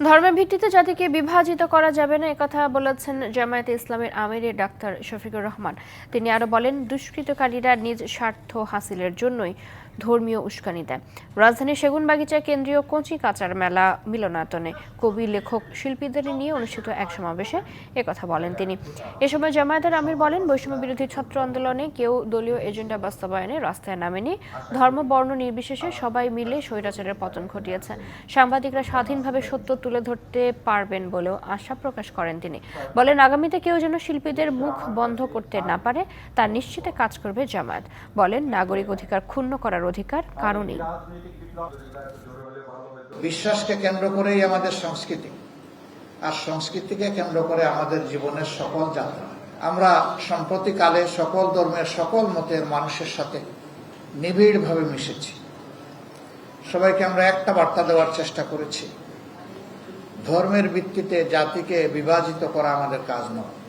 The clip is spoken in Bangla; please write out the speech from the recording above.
ধর্মের ভিত্তিতে জাতিকে বিভাজিত করা যাবে না, একথা বলেছেন জামায়াতে ইসলামের আমিরে ডাক্তার শফিকুর রহমান। তিনি আরও বলেন, দুষ্কৃতকারীরা নিজ স্বার্থ হাসিলের জন্যই ধর্মীয় উস্কানি দেয়। রাজধানীর সেগুনবাগিচা কেন্দ্রীয় কচি কাচার মেলা মিলনায়তনে কবি, লেখক, শিল্পীদের নিয়ে অনুষ্ঠিত এক সমাবেশে একথা বলেন তিনি। এ সময় জামায়াতের আমির বলেন, বৈষম্য বিরোধী ছাত্র আন্দোলনে কেউ দলীয় এজেন্ডা বাস্তবায়নে রাস্তায় নামেনি। ধর্ম, বর্ণ নির্বিশেষে সবাই মিলে স্বৈরাচারের পতন ঘটিয়েছে। সাংবাদিকরা স্বাধীনভাবে সত্য তুলে ধরতে পারবেন বলেও আশা প্রকাশ করেন তিনি। বলেন, আগামীতে কেউ যেন শিল্পীদের মুখ বন্ধ করতে না পারে তার নিশ্চিতে কাজ করবে জামায়াত। বলেন, নাগরিক অধিকার ক্ষুণ্ণ করার অধিকার কারণেই। বিশ্বাসকে কেন্দ্র করেই আমাদের সংস্কৃতি, আর সংস্কৃতিকে কেন্দ্র করে আমাদের জীবনের সকল যাত্রা। আমরা সম্প্রতিকালে সকল ধর্মের, সকল মতের মানুষের সাথে নিবিড়ভাবে মিশেছি। সবাইকে আমরা একটা বার্তা দেওয়ার চেষ্টা করেছি। ধর্মের ভিত্তিতে জাতিকে বিভাজিত করা আমাদের কাজ নয়।